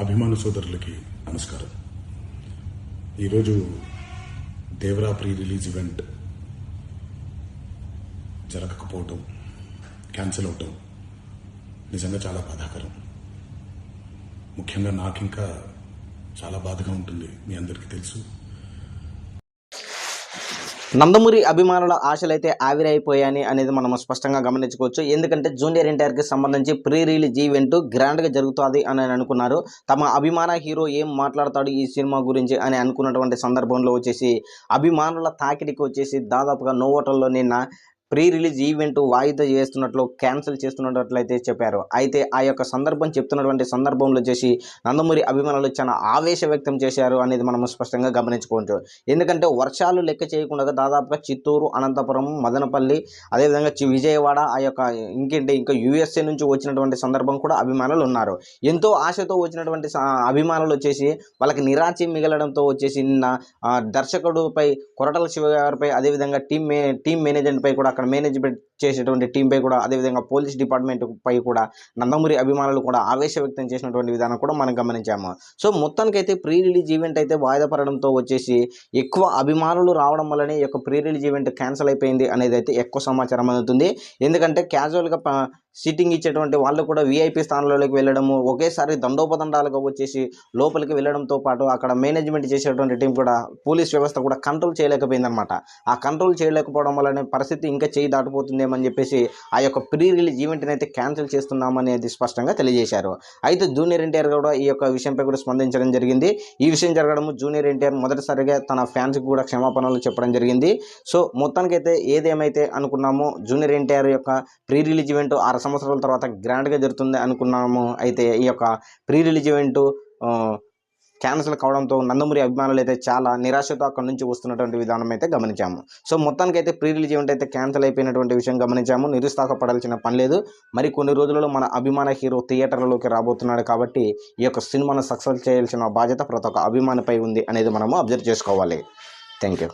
అభిమాన సోదరులకి నమస్కారం. ఈరోజు దేవరా ప్రీ రిలీజ్ ఈవెంట్ జరగకపోవటం క్యాన్సిల్ అవటం నిజంగా చాలా బాధాకరం. ముఖ్యంగా నాకు ఇంకా చాలా బాధగా ఉంటుంది మీ అందరికీ తెలుసు. నందమూరి అభిమానుల ఆశలైతే ఆవిరైపోయాయి అనేది మనం స్పష్టంగా గమనించుకోవచ్చు. ఎందుకంటే జూనియర్ ఎన్టీఆర్కి సంబంధించి ప్రీ రిలీజ్ ఈవెంట్ గ్రాండ్గా జరుగుతుంది అని అనుకున్నారు. తమ అభిమాన హీరో ఏం మాట్లాడతాడు ఈ సినిమా గురించి అని అనుకున్నటువంటి సందర్భంలో వచ్చేసి అభిమానుల తాకిడికి వచ్చేసి దాదాపుగా నోవోటల్లో నిన్న ప్రీ రిలీజ్ ఈవెంట్ వాయిదా చేస్తున్నట్లు క్యాన్సిల్ చేస్తున్నట్లయితే చెప్పారు. అయితే ఆ యొక్క సందర్భం చెప్తున్నటువంటి సందర్భంలో చేసి నందమూరి అభిమానులు చాలా ఆవేశ వ్యక్తం చేశారు అనేది మనం స్పష్టంగా గమనించుకోవచ్చు. ఎందుకంటే వర్షాలు లెక్క చేయకుండా దాదాపుగా చిత్తూరు అనంతపురం మదనపల్లి అదేవిధంగా విజయవాడ ఆ యొక్క ఇంకేంటి ఇంకా యూఎస్ఏ నుంచి వచ్చినటువంటి సందర్భం కూడా అభిమానులు ఉన్నారు. ఎంతో ఆశతో వచ్చినటువంటి అభిమానులు వచ్చేసి వాళ్ళకి నిరాశ మిగలడంతో వచ్చేసి నిన్న దర్శకుడుపై కొరటల శివ గారిపై అదేవిధంగా టీమ్ మే టీమ్ మేనేజర్పై కూడా అక్కడ మేనేజ్మెంట్ చేసేటువంటి టీంపై కూడా అదేవిధంగా పోలీస్ డిపార్ట్మెంట్ పై కూడా నందమూరి అభిమానులు కూడా ఆవేశ వ్యక్తం చేసినటువంటి విధానం కూడా మనం గమనించాము. సో మొత్తానికైతే ప్రీ రిలీజ్ ఈవెంట్ అయితే వాయిదా పడడంతో వచ్చేసి ఎక్కువ అభిమానులు రావడం వల్లనే ఈ యొక్క ప్రీ రిలీజ్ ఈవెంట్ క్యాన్సిల్ అయిపోయింది అనేది అయితే ఎక్కువ సమాచారం అందుతుంది. ఎందుకంటే క్యాజువల్గా సిట్టింగ్ ఇచ్చేటువంటి వాళ్ళు కూడా వీఐపీ స్థానాలలోకి వెళ్ళడము ఒకేసారి దండోపదండాలుగా వచ్చేసి లోపలికి వెళ్ళడంతో పాటు అక్కడ మేనేజ్మెంట్ చేసేటువంటి టీం కూడా పోలీస్ వ్యవస్థ కూడా కంట్రోల్ చేయలేకపోయిందనమాట ఆ కంట్రోల్ చేయలేకపోవడం వల్లనే పరిస్థితి ఇంకా చేయి దాటిపోతుందేమని చెప్పేసి ఆ యొక్క ప్రీ రిలీజ్ ఈవెంట్ని అయితే క్యాన్సిల్ చేస్తున్నామనేది స్పష్టంగా తెలియజేశారు. అయితే జూనియర్ ఎన్టీఆర్ కూడా ఈ యొక్క విషయంపై కూడా స్పందించడం జరిగింది. ఈ విషయం జరగడం జూనియర్ ఎన్టీఆర్ మొదటిసారిగా తన ఫ్యాన్స్కి కూడా క్షమాపణలు చెప్పడం జరిగింది. సో మొత్తానికైతే ఏదేమైతే అనుకున్నామో జూనియర్ ఎన్టీఆర్ యొక్క ప్రీ రిలీజ్ ఈవెంట్ ఆరు సంవత్సరాల తర్వాత గ్రాండ్గా జరుగుతుంది అనుకున్నాము. అయితే ఈ యొక్క ప్రీ రిలీజ్ ఈవెంట్ క్యాన్సిల్ కావడంతో నందమూరి అభిమానులు అయితే చాలా నిరాశతో అక్కడ నుంచి వస్తున్నటువంటి విధానం అయితే గమనించాము. సో మొత్తానికి అయితే ప్రీ రిలీజ్ ఈవెంట్ అయితే క్యాన్సిల్ అయిపోయినటువంటి విషయం గమనించాము. నిరుత్సాహపడాల్సిన పని లేదు. మరి కొన్ని రోజులలో మన అభిమాన హీరో థియేటర్లలోకి రాబోతున్నాడు కాబట్టి ఈ యొక్క సినిమాను సక్సెస్ చేయాల్సిన బాధ్యత ప్రతి ఒక్క అభిమానిపై ఉంది అనేది మనము అబ్జర్వ్ చేసుకోవాలి. Thank you